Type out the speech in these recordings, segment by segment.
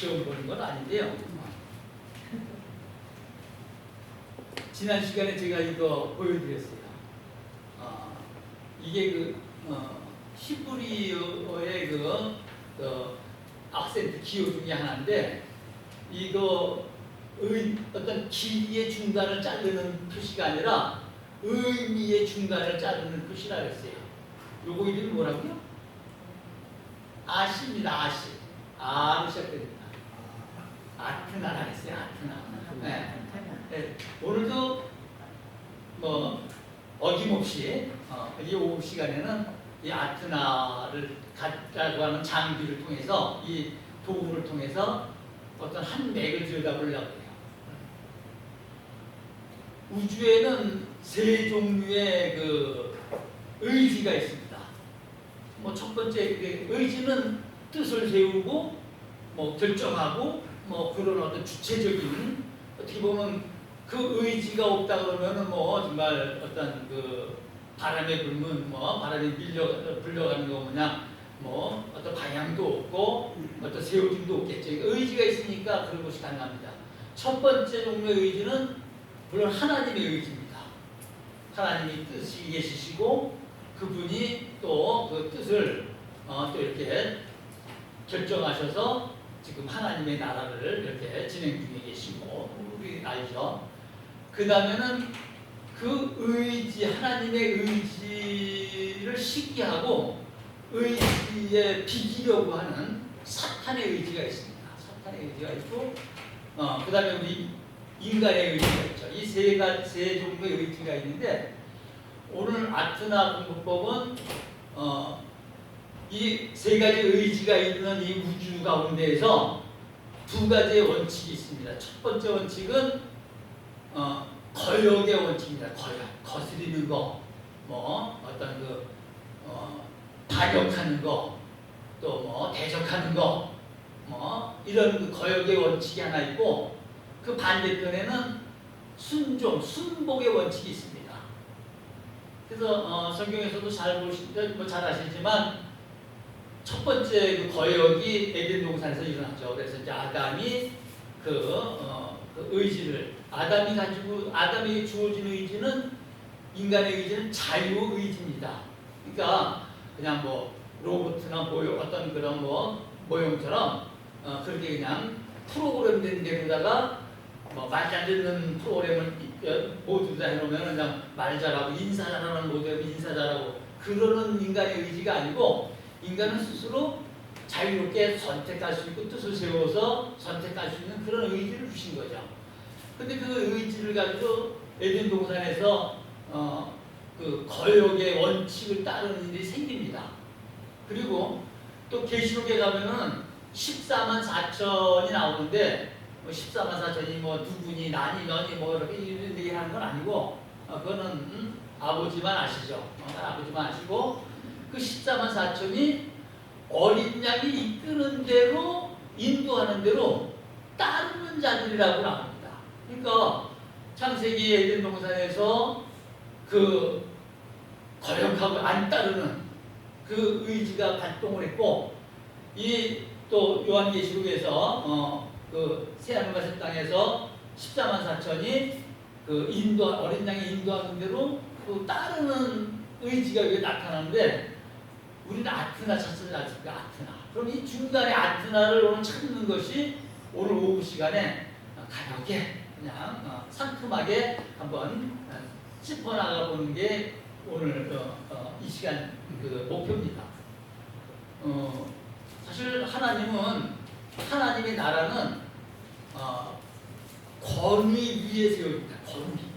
시험 보는 건 아닌데요. 지난 시간에 제가 이거 보여드렸어요. 아, 이게 그 어, 히브리어의 그, 그 악센트 기호 중에 하나인데 이거 의, 어떤 길이의 중간을 자르는 표시가 아니라 의미의 중간을 자르는 표시라 그랬어요. 요거 이름이 뭐라고요? 아시입니다. 아시. 아로 시작됩니다. 아트나라 했어요. 아트나. 네. 네, 오늘도 뭐 어김없이 어, 이 오후 시간에는 이 아트나를 갖다고 하는 장비를 통해서 이 도구를 통해서 어떤 한 맥을 들여다보려고 해요. 우주에는 세 종류의 그 의지가 있습니다. 뭐 첫 번째 그 의지는 뜻을 세우고 뭐 결정하고 뭐 그런 어떤 주체적인 어떻게 보면 그 의지가 없다 그러면은 뭐 정말 어떤 그 바람에 불면 뭐 바람에 밀려 불려가는 거 뭐냐 뭐 어떤 방향도 없고 어떤 세워짐도 없겠죠. 의지가 있으니까 그런 것이 가능합니다. 첫 번째 종류의 의지는 물론 하나님의 의지입니다. 하나님이 뜻이 계시시고 그분이 또 그 뜻을 어, 또 이렇게 결정하셔서 지금 하나님의 나라를 이렇게 진행 중에 계시고 우리 알죠. 그 다음에는 그 의지 하나님의 의지를 시기하고 의지에 비기려고 하는 사탄의 의지가 있습니다. 사탄의 의지가 있고 어, 그 다음에 우리 인간의 의지가 있죠. 이 세 가지 세 종류의 의지가 있는데 오늘 아트나 공부법은 어, 이 세 가지 의지가 있는 이 우주 가운데에서 두 가지의 원칙이 있습니다. 첫 번째 원칙은 어, 거역의 원칙입니다. 거역, 거스리는 거, 뭐 어떤 그 어, 타격하는 거, 또 뭐 대적하는 거, 뭐 이런 그 거역의 원칙이 하나 있고 그 반대편에는 순종, 순복의 원칙이 있습니다. 그래서 어, 성경에서도 잘 보시, 뭐잘 아시지만 첫 번째 그 거역이 에덴 동산에서 일어났죠. 그래서 이제 아담이 그, 어, 그 의지를 아담이 가지고 아담에게 주어진 의지는 인간의 의지는 자유 의지입니다. 그러니까 그냥 뭐 로봇이나 모형 어떤 그런 뭐 모형처럼 어, 그렇게 그냥 프로그램된 데로다가 뭐안 듣는 프로그램을 모두 다 해놓으면 그냥 말 잘하고 인사 잘하는 모델 인사 잘하고 그러는 인간의 의지가 아니고 인간은 스스로 자유롭게 선택할 수 있고 뜻을 세워서 선택할 수 있는 그런 의지를 주신 거죠. 근데 그 의지를 가지고 에덴 동산에서 어, 그 거역의 원칙을 따르는 일이 생깁니다. 그리고 또 계시록에 가면은 14만 4천이 나오는데 뭐 14만 4천이 뭐 누구니 나니 너니 뭐 이렇게 이런 얘기 하는 건 아니고 어, 그거는 음, 아버지만 아시죠. 어, 아버지만 아시고 그 14만 4천이 어린 양이 이끄는 대로 인도하는 대로 따르는 자들이라고 나옵니다. 그러니까 창세기 에덴 동산에서 그 거역하고 안 따르는 그 의지가 발동을 했고 이 또 요한계시록에서 어, 그 새하늘과 새 땅에서 14만 4천이 그 인도 어린 양이 인도하는 대로 그 따르는 의지가 여기 나타나는데 우리는 아트나 찾지 않습니까? 아트나. 그럼 이 중간에 아트나를 오늘 찾는 것이 오늘 오후 시간에 가볍게 그냥 어, 상큼하게 한번 어, 짚어 나가 보는 게 오늘 어, 어, 이 시간 그 목표입니다. 어, 사실 하나님은 하나님의 나라는 어, 권위 위에 세워집니다. 권위.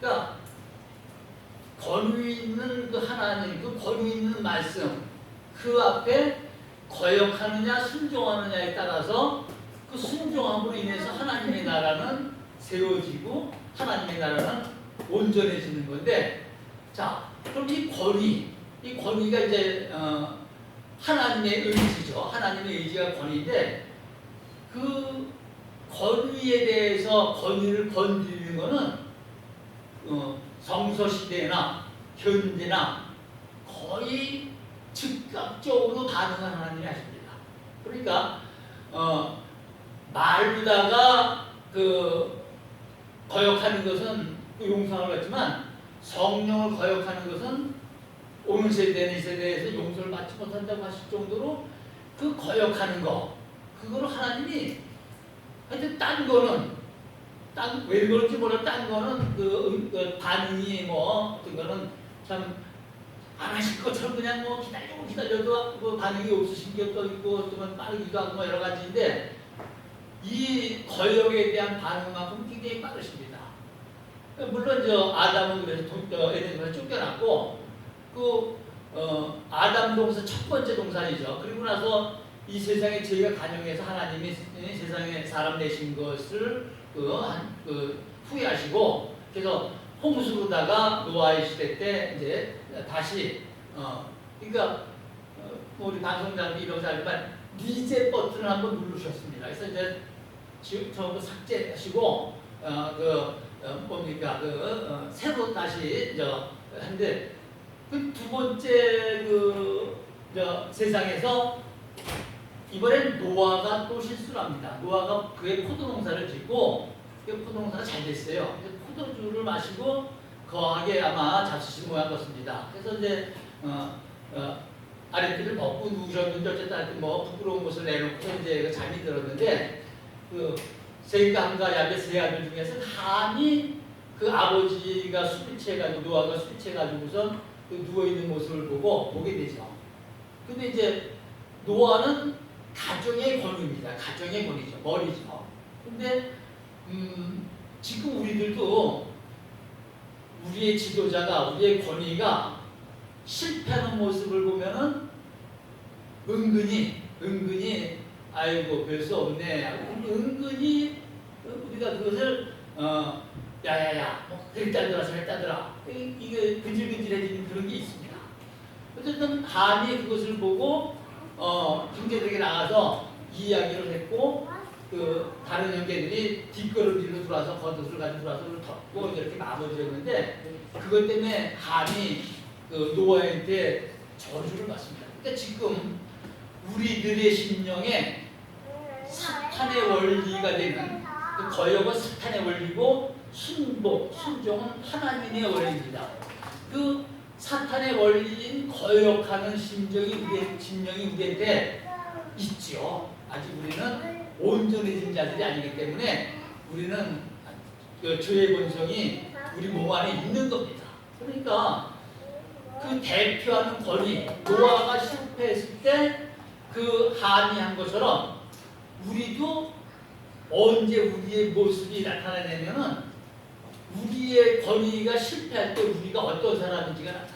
그러니까 권위 있는 그 하나님, 그 권위 있는 말씀, 그 앞에 거역하느냐 순종하느냐에 따라서 그 순종함으로 인해서 하나님의 나라는 세워지고 하나님의 나라는 온전해지는 건데 자 그럼 이 권위 이 권위가 이제 어, 하나님의 의지죠. 하나님의 의지가 권위인데 그 권위에 대해서 권위를 건드리는 거는 어, 성서 시대나 현재나 거의 즉각적으로 반응을 하나님이 하십니다. 그러니까 어, 말로다가 그 거역하는 것은 그 용서를 받지만 성령을 거역하는 것은 오는 세대는 이 세대에서 용서를 받지 못한다고 하실 정도로 그 거역하는 거 그거를 하나님이 하여튼 딴 거는 딴왜 그런지 몰라 딴 거는 그, 음, 그 반응이 뭐 어떤 거는 참 안 하실 것처럼 그냥 뭐 기다리고 기다려도 그 반응이 없으신 것도 있고 어쩌면 빠르기도 하고 뭐 여러 가지인데 이 거역에 대한 반응만큼 굉장히 빠르십니다. 물론 저 아담은 그래서 에덴에서 쫓겨났고 그 어, 아담 동사 첫 번째 동산이죠. 그리고 나서 이 세상에 저희가 간용해서 하나님이 이 세상에 사람 내신 것을 그, 한, 그 후회하시고 그래서 홍수로다가 노아의 시대 때 이제 다시 어 그러니까 어, 뭐 우리 방송장비 이런 사람지만 리셋 버튼을 한번 누르셨습니다. 그래서 이제 지금 전부 삭제하시고 어그 어, 뭡니까 그 어, 새로 다시 저 한데 그 두 번째 그 저 세상에서 이번엔 노아가 또 실수를 합니다. 노아가 그의 포도 농사를 짓고 그 포도 농사가 잘 됐어요. 포도주를 마시고 거하게 아마 잡수신 모양 같습니다. 그래서 이제 어, 어, 아랫배를 먹고 누우셨는데 어쨌든 뭐 부끄러운 것을 내놓고 이제 그 잠이 들었는데 그 세감과 야베스 세 아들 중에서 감히 그 아버지가 술이 취해가지고 노아가 술이 취해가지고선 그 누워있는 모습을 보고 보게 되죠. 근데 이제 노아는 가정의 권위입니다. 가정의 권위죠. 머리죠. 근데 음, 지금 우리들도 우리의 지도자가 우리의 권위가 실패하는 모습을 보면은 은근히 은근히 아이고 별 수 없네 은근히 우리가 그것을 어 야야야 뭐 일단들아 절단들아 이게 근질근질해지는 그런 게 있습니다. 어쨌든 한이 그것을 보고 어 형제들에게 나가서 이야기를 했고 그 다른 형제들이 뒷걸음질로 들어와서 겉옷을 가지고 들어와서 덮고 이렇게 마무리했는데 그것 때문에 한이 그 노아한테 저주를 받습니다. 그러니까 지금 우리들의 심령에 사탄의 원리가 되는 그 거역은 사탄의 원리고 순복, 순종은 하나님의 원리입니다. 그 사탄의 원리인 거역하는 심정이 우리 심령이 우리한테 있죠. 아직 우리는 온전해진 자들이 아니기 때문에 우리는 그 죄의 본성이 우리 몸 안에 있는 겁니다. 그러니까 그 대표하는 권위 노아가 실패했을 때그 한이한 것처럼 우리도 언제 우리의 모습이 나타나냐면은 우리의 권위가 실패할 때 우리가 어떤 사람인지가 나타나요.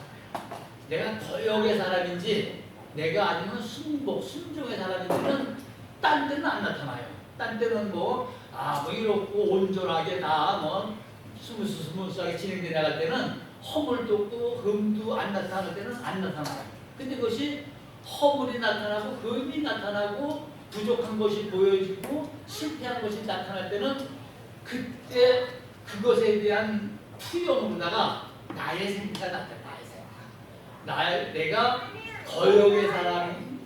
내가 거역의 사람인지 내가 아니면 순복, 순종의 사람인지는 딴 데는 안 나타나요. 딴 데는 뭐, 아, 뭐 이렇고 온전하게 다 뭐 스무스 스무스하게 진행돼 나갈 때는 허물도 없고 흠도 안 나타날 때는 안 나타나요. 근데 그것이 허물이 나타나고 흠이 나타나고 부족한 것이 보여지고 실패한 것이 나타날 때는 그때 그것에 대한 생기가 나타나 나의 생각. 나 내가 거역의 사람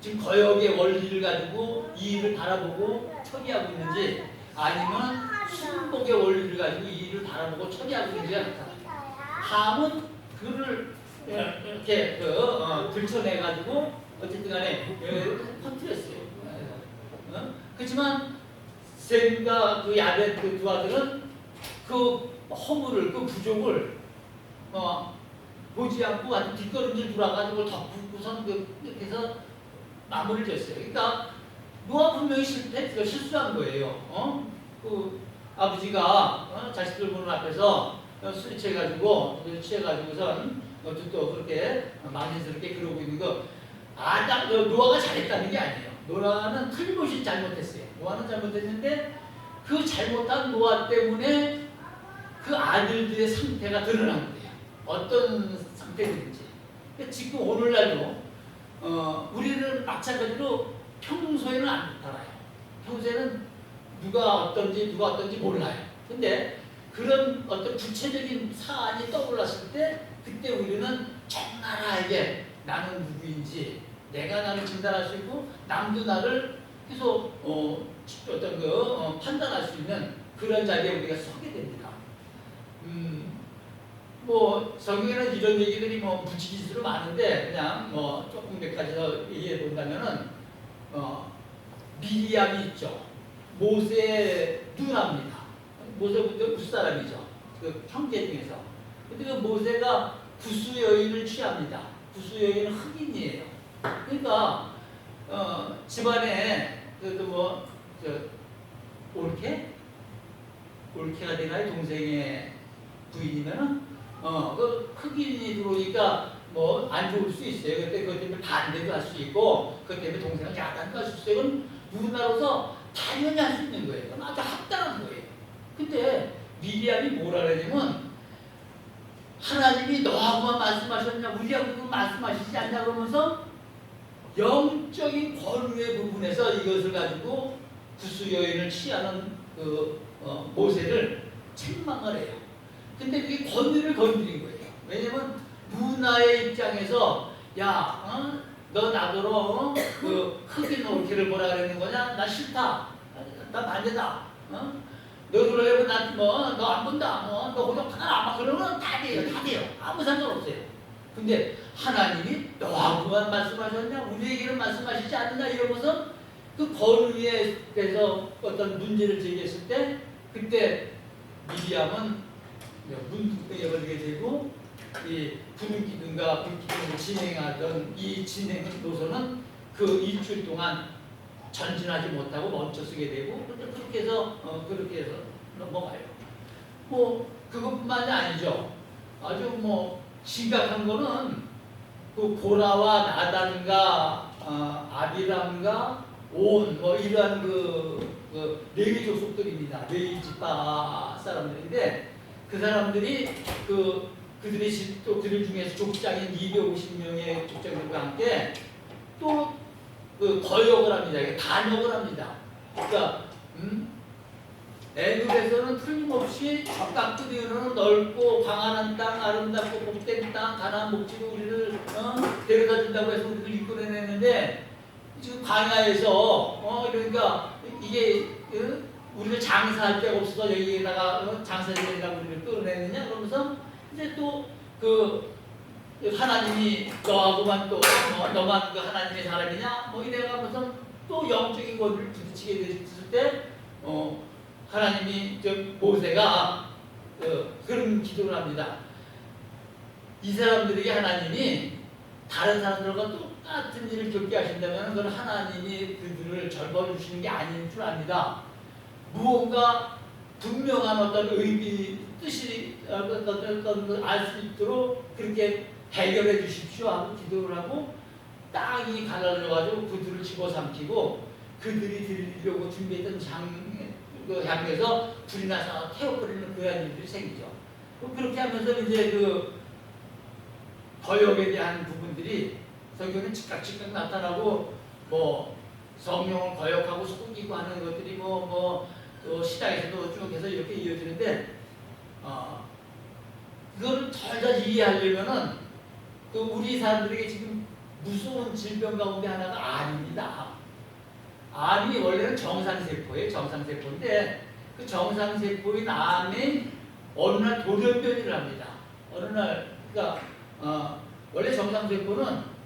지금 거역의 원리를 가지고 이 일을 바라보고 처리하고 있는지 아니면 순복의 원리를 가지고 이 일을 바라보고 처리하고 있는지가 나타나. 함은 그를 이렇게 그 어, 들춰내 가지고 어쨌든 간에 예, 퍼뜨렸어요. 어? 그렇지만 셈과 그 야벳 그두 아들은 그 허물을 그 부족을 어, 보지 않고 아주 뒷걸음질 돌아가지고 덮고선 그 이렇게 해서 마무리를 졌어요. 그러니까 노아 분명히 실패, 그 실수한 거예요. 어? 그 아버지가 어? 자식들 보는 앞에서 어, 술 취해가지고 술 취해가지고선 어, 또 그렇게 만인스럽게 그러고 있는 거 아담 어, 노아가 잘했다는 게 아니에요. 노아는 틀림없이 잘못했어요. 노아는 잘못했는데 그 잘못한 노아 때문에 그 아들들의 상태가 드러난 거예요. 어떤 그러니까 지금 오늘날도 어, 우리는 마찬가지로 평소에는 안 나타나요. 평소에는 누가 어떤지 누가 어떤지 몰라요. 근데 그런 어떤 구체적인 사안이 떠올랐을 때 그때 우리는 적나라하게 나는 누구인지 내가 나를 진단할 수 있고 남도 나를 그래서 어, 어떤 그 어, 판단할 수 있는 그런 자리에 우리가 서게 됩니다. 음, 뭐 성경에는 이런 얘기들이 뭐 무지기수로 많은데 그냥 뭐 조금 몇 가지 더 얘기해 본다면은 어, 미리암이 있죠. 모세의 누나입니다. 모세부터 윗사람이죠. 그 형제 중에서. 근데 그 모세가 구수 여인을 취합니다. 구수 여인은 흑인이에요. 그러니까 어, 집안에 그래도 뭐저 올케 올케가 되나요 동생의 부인이면은 어그 흑인이 들어오니까 뭐 안 좋을 수 있어요. 그때 그것 때문에 반대도 할 수 있고 그것 때문에 동생을 야단도 할 수 있어요. 이건 누나로서 당연히 할 수 있는 거예요. 그건 아주 합당한 거예요. 근데 미리암이 뭐라 그러냐면 하나님이 너하고만 말씀하셨냐 우리하고 말씀하시지 않냐 그러면서 영적인 권위의 부분에서 이것을 가지고 구수 여인을 취하는 그 어, 모세를 책망을 해요. 근데 그게 권위를 건드린 거예요. 왜냐면 문화의 입장에서 야, 어? 너 나더러 어? 그 흑인 올케를 뭐라 그러는 거냐? 나 싫다. 나 반대다. 어? 너 그러려면 나뭐너 안 본다. 뭐, 너 고독하나 막 그러면 다 돼요. 다 돼요. 아무 상관없어요. 근데 하나님이 너하고만 말씀하셨냐? 우리에게는 말씀하시지 않느냐? 이러면서 그 권위에 대해서 어떤 문제를 제기했을 때 그때 미리암은 문득에 걸리게 되고 이 분기둥과 불기둥을 진행하던 이 진행 노선은 그 일주일 동안 전진하지 못하고 멈춰서게 되고 근데 그렇게 해서 어, 그렇게 해서 넘어가요. 뭐 그것뿐만이 아니죠. 아주 뭐 심각한 거는 그 고라와 나단과 어, 아비람과 온 뭐 이러한 그, 그 레위 족속들입니다. 레위 지파 사람들인데 그 사람들이 그 그들의 집, 또 그들 중에서 족장인 250명의 족장들과 함께 또 그 거역을 합니다. 단역을 합니다. 그러니까 음? 애굽에서는 틀림없이 적각들이는 넓고 광활한 땅, 아름답고 복된 땅, 가나안 목지로 우리를 어? 데려다 준다고 해서 우리를 이끌어내는데 지금 광야에서 어 그러니까 이게 어? 우리를 장사할 데가 없어서 여기에다가 어? 장사지에다가 우리를 끌어내느냐 그러면서 이제 또 그 하나님이 너하고만 또 어, 너만 그 하나님의 사람이냐 뭐 이래가면서 또 영적인 것을 부딪히게 됐을 때 어, 하나님이 저 모세가 어, 그런 기도를 합니다. 이 사람들에게 하나님이 다른 사람들과 똑같은 일을 겪게 하신다면 그건 하나님이 그들을 젊어 주시는 게 아닌 줄 압니다. 무언가 분명한 어떤 의미 뜻이 어떤 어떤 알수 있도록 그렇게 해결해 주십시오 하고 기도를 하고 땅이 가난해 가지고 그들을 집어삼키고 그들이 드리려고 준비했던 장 그 향에서 불이 나서 태워버리는 그런 일들이 생기죠. 그렇게 하면서 이제 그 거역에 대한 부분들이 성경에 즉각 즉각 나타나고 뭐 성령을 거역하고 속이고 하는 것들이 뭐뭐 또 시장에서도 쭉 해서 이렇게 이어지는데 어, 그거를 덜덜 이해하려면은 그 우리 사람들에게 지금 무서운 질병 가운데 하나가 암입니다. 암이 원래는 정상세포예요. 정상세포인데 그 정상세포인 암이 어느 날 돌연변이를 합니다. 어느 날 그러니까 어, 원래 정상세포는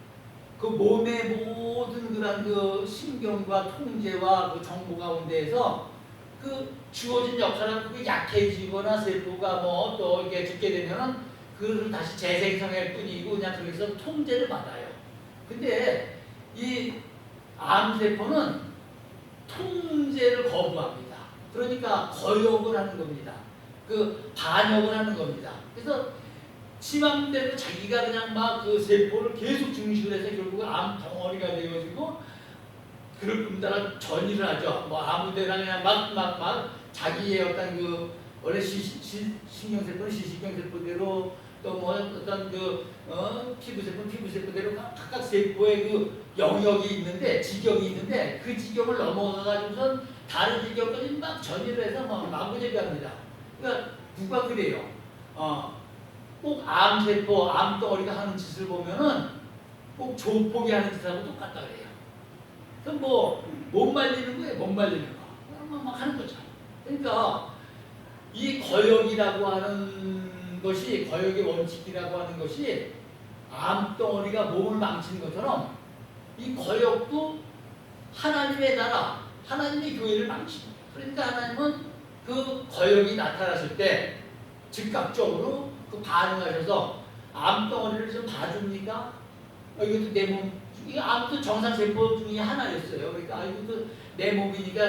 그 몸의 모든 그런 그 신경과 통제와 그 정보 가운데에서 그 주어진 역할은 그게 약해지거나 세포가 뭐 또 이렇게 죽게 되면은 그것을 다시 재생성할 뿐이고 그냥 거기서 통제를 받아요. 근데 이 암세포는 통제를 거부합니다. 그러니까 거역을 하는 겁니다. 그 반역을 하는 겁니다. 그래서 지맘대로 자기가 그냥 막 그 세포를 계속 증식을 해서 결국 암 덩어리가 되어지고 그럴 뿐더러 전이를 하죠. 뭐 아무데나 그냥 막 막 막 자기의 어떤 그 원래 신경세포는 시신경세포대로 또 뭐 어떤 그 어, 피부세포는 피부세포대로 각- 각각 세포의 그 영역이 있는데 지경이 있는데 그 지경을 넘어가 가지고선 다른 지경까지 막 전이를 해서 막 마구제비합니다. 그러니까 누가 그래요? 어, 꼭 암세포, 암덩어리가 하는 짓을 보면은 꼭 조폭이 하는 짓하고 똑같다 그래요. 그럼 뭐못 말리는 거예요. 못 말리는 거. 막, 막 하는 거죠. 그러니까 이 거역이라고 하는 것이 거역의 원칙이라고 하는 것이 암덩어리가 몸을 망치는 것처럼 이 거역도 하나님의 나라, 하나님의 교회를 망칩니다. 그러니까 하나님은 그 거역이 나타났을 때 즉각적으로 그 반응하셔서 암덩어리를 좀 봐줍니까? 어, 이것도 내 몸, 이게 암도 정상세포 중에 하나였어요. 그러니까 아, 이것도 내 몸이니까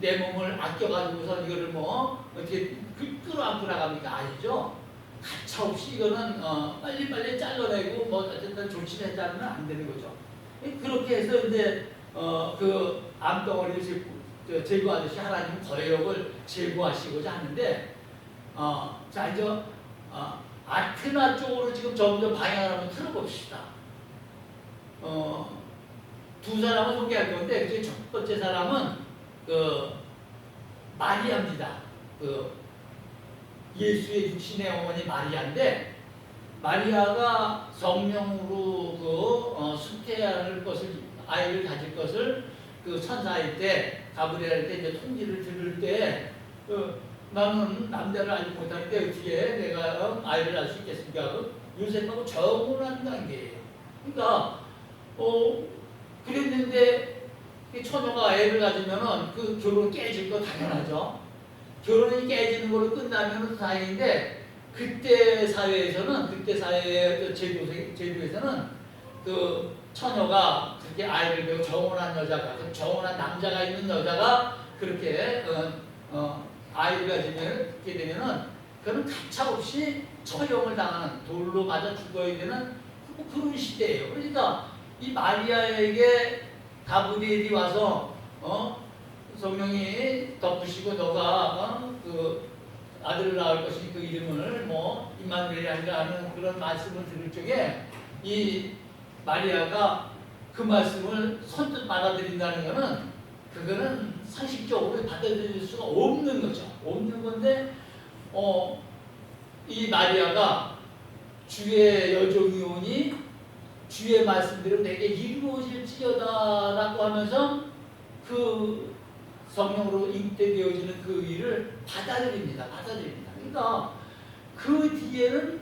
내 몸을 아껴가지고서 이거를 뭐 어떻게 그- 끌어안고 나갑니까? 아니죠. 가차없이 이거는 어, 빨리빨리 잘라내고 뭐 어쨌든 않으면 안 되는 거죠. 그렇게 해서 이제 어, 그 암덩어리를 제- 저 제거하듯이 하나님은 거역을 제거하시고자 하는데 어, 자 이제 어, 아테나 쪽으로 지금 점점 방향을 한번 틀어봅시다. 어, 두 사람을 소개할 건데 그 첫 번째 사람은 그 마리아입니다. 그 예수의 육신의 어머니 마리아인데 마리아가 성령으로 그 어, 수태할 것을 아이를 가질 것을 그 천사일 때 가브리엘 때 이제 통지를 들을 때 그, 나는 남자를 알지 못하는데 어떻게 내가 어, 아이를 낳을 수 있겠습니까? 그 요셉하고 정혼한 관계예요. 그러니까 어 그랬는데 이 처녀가 애를 가지면은 그 결혼 깨질 거 당연하죠. 결혼이 깨지는 걸로 끝나면 다행인데 그때 사회에서는 그때 사회의 그 제도 제도에서는 그 처녀가 그렇게 아이를 배우 정혼한 여자가 그 정혼한 남자가 있는 여자가 그렇게 어, 어, 아이를 가지면 게 되면은 그는 가차없이 처형을 당하는 돌로 맞아 죽어야 되는 뭐 그런 시대예요. 그러니까 이 마리아에게 가브리엘이 와서 어 성령이 덮으시고 너가 어? 그 아들을 낳을 것이 그 이름을 뭐 임마누엘이 아니라 하는 그런 말씀을 들을 적에 이 마리아가 그 말씀을 선뜻 받아들인다는 것은 그거는 상식적으로 받아들일 수가 없는 거죠. 없는 건데 어 이 마리아가 주의 여종이 오니 주의 말씀대로 내게 이루어질지어다라고 하면서 그 성령으로 잉태되어지는 그 일을 받아들입니다. 받아들입니다. 그러니까 그 뒤에는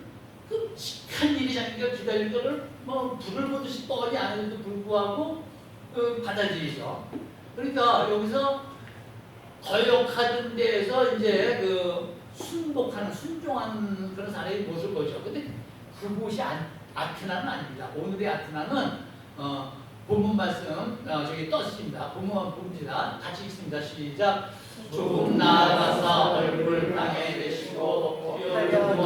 끔찍한 일이 자기가 기다릴 거를 뭐 불을 보듯이 뻔히 아는데도 불구하고 그 받아들이죠. 그러니까 여기서 거역하는 데에서 이제 그 순복하는 순종하는 그런 사람의 모습을 보죠. 근데 그곳이 안, 아트나는 아닙니다. 오늘의 아트나는 어, 본문 말씀 어, 저기 떴습니다. 본문 봅니다. 같이 읽습니다. 시작. 조금 나아가서 얼굴 땅에 내시고 뼈를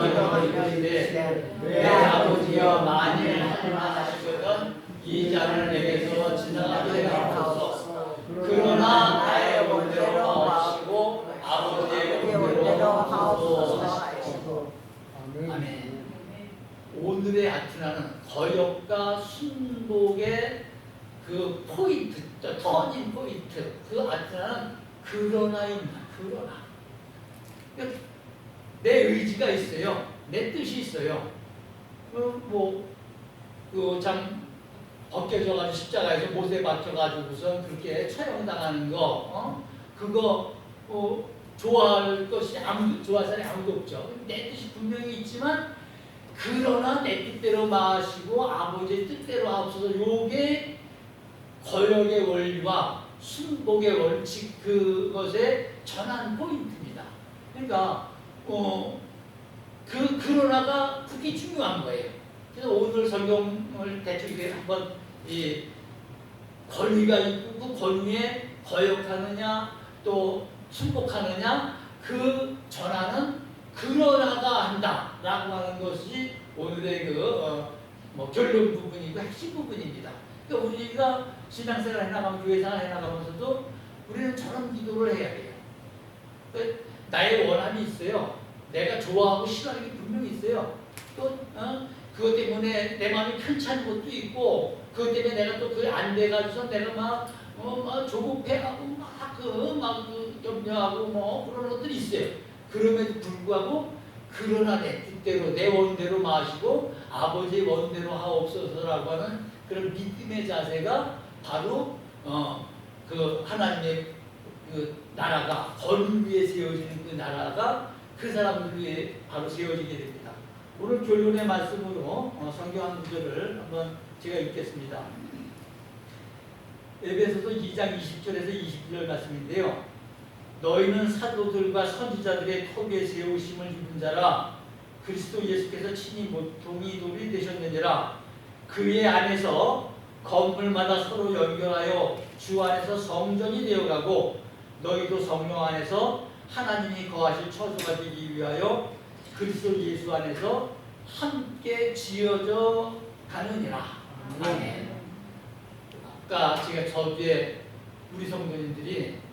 내 아버지여 만일 할만하시거든 이 자를 내게서 지나가게 하옵소서. 그러나 나의 원대로 하옵시고 아버지의 원대로 하옵소서. 아멘. 오늘의 아트나는 거역과 순복의 그 포인트, 또 터닝 포인트, 그 아트나는 그러나입니다. 그러나. 그러니까 내 의지가 있어요. 내 뜻이 있어요. 그 뭐, 그 참 벗겨져가지고 십자가에서 못에 박혀가지고선 그렇게 처형당하는 거, 어? 그거 어, 좋아할 것이 아무 좋아할 사람이 아무도 없죠. 내 뜻이 분명히 있지만 그러나 내 뜻대로 마시고 아버지의 뜻대로 앞서서 요게 거역의 원리와 순복의 원칙 그것의 전환 포인트입니다. 그러니까 어, 그 그러나가 그게 중요한 거예요. 그래서 오늘 성경을 대충 이렇게 한번 이 권위가 있고 그 권위에 거역하느냐 또 순복하느냐 그 전환은 그러 나가 한다라고 하는 것이 오늘의 그뭐 결론 부분이고 핵심 부분입니다. 그러니까 우리가 신앙생활 해나가면 교회생활 해나가면서도 우리는 저런 기도를 해야 돼요. 그 나의 원함이 있어요. 내가 좋아하고 싫어하는 게 분명히 있어요. 또 어? 그것 때문에 내 마음이 편찮은 것도 있고 그것 때문에 내가 또 그게 안 돼가지고서 내가 막, 어, 막 조급해하고 막그막 그 염려하고 뭐 그런 것들이 있어요. 그럼에도 불구하고 그러나 내 뜻대로 내 원대로 마시고 아버지의 원대로 하옵소서라고 하는 그런 믿음의 자세가 바로 어, 그 하나님의 그 나라가 거룩 위에 세워지는 그 나라가 그 사람들 위해 바로 세워지게 됩니다. 오늘 결론의 말씀으로 어, 성경 한 구절을 한번 제가 읽겠습니다. 에베소서 2장 20절에서 22절 말씀인데요. 너희는 사도들과 선지자들의 턱에 세우심을 입은 자라 그리스도 예수께서 친히 모퉁이 돌이 되셨느니라 그의 안에서 건물마다 서로 연결하여 주 안에서 성전이 되어가고 너희도 성령 안에서 하나님이 거하실 처소가 되기 위하여 그리스도 예수 안에서 함께 지어져 가느니라. 아멘. 아까 제가 저기에 우리 성도님들이 그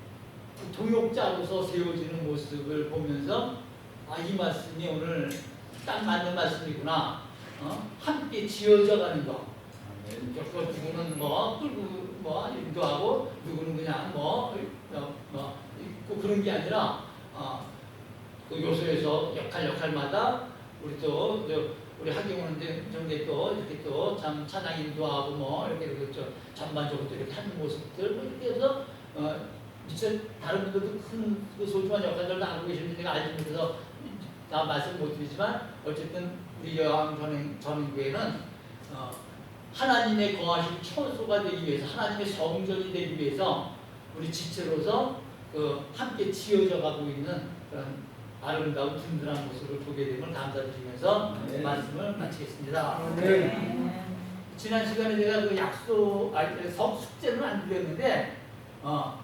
동역자로서 세워지는 모습을 보면서 아 이 말씀이 오늘 딱 맞는 말씀이구나. 어? 함께 지어져 가는 거. 그 누구는 뭐 끌고 뭐 인도하고 누구는 그냥 뭐, 어, 뭐 있고 그런 게 아니라 어, 그 요소에서 역할 역할마다 우리 또 저, 우리 학경원 정대 또 이렇게 또 참 찬양 인도하고 뭐 이렇게 그저 전반적으로 이렇게 하는 모습들 뭐 이렇게 해서 어, 미처 다른 분들도 큰그 소중한 역할들을 하고 계시는 제가 알지 못해서 다 말씀 못 드리지만 어쨌든 우리 여왕 전행 전교회는 어, 하나님의 거하신 처소가 되기 위해서 하나님의 성전이 되기 위해서 우리 지체로서 그 함께 지어져 가고 있는 그런 아름다운 든든한 모습을 보게 됨을 감사드리면서 네. 말씀을 마치겠습니다. 네. 지난 시간에 제가 그 약속 아니 석 숙제는 안 드렸는데 어,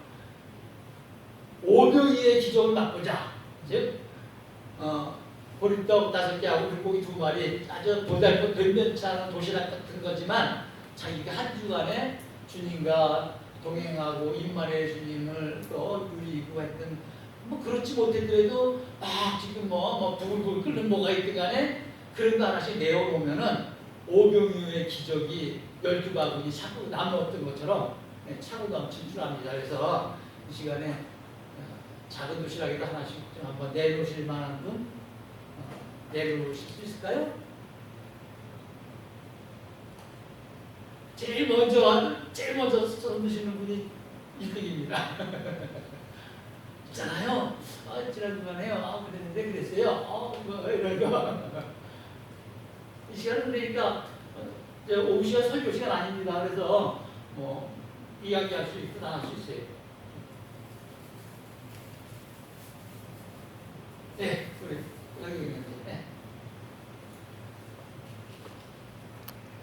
오병이의 기적을 맛보자. 즉 어, 보리떡 다섯 개하고 불고기 두 마리 아주 보잘것 않은 도시락 같은 거지만 자기가 한 주간에 주님과 동행하고 임마누엘 주님을 또 누리고 했던 뭐 그렇지 못했더라도 막 지금 뭐, 뭐 부글부글 끓는 뭐가 있든 간에 그런 거 하나씩 내어놓으면은 오병이의 기적이 열두 바구니 차고 남았던 것처럼 네, 차고 넘칠 줄 압니다. 그래서 이 시간에 어, 작은 도시락에도 하나씩 좀 한번 내놓으실 만한 분 어, 내놓으실 수 있을까요? 제일 먼저 한- 제일 먼저 써주시는 분이 1등입니다. 있잖아요. 아, 지난주간에요. 아, 그랬는데 그랬어요. 아, 뭐 이런 거. 이 시간은 그러니까 어, 오후 시간 설교 시간 아닙니다. 그래서 뭐 이야기할 수 있고 나할 수 있어요. ええ、それ、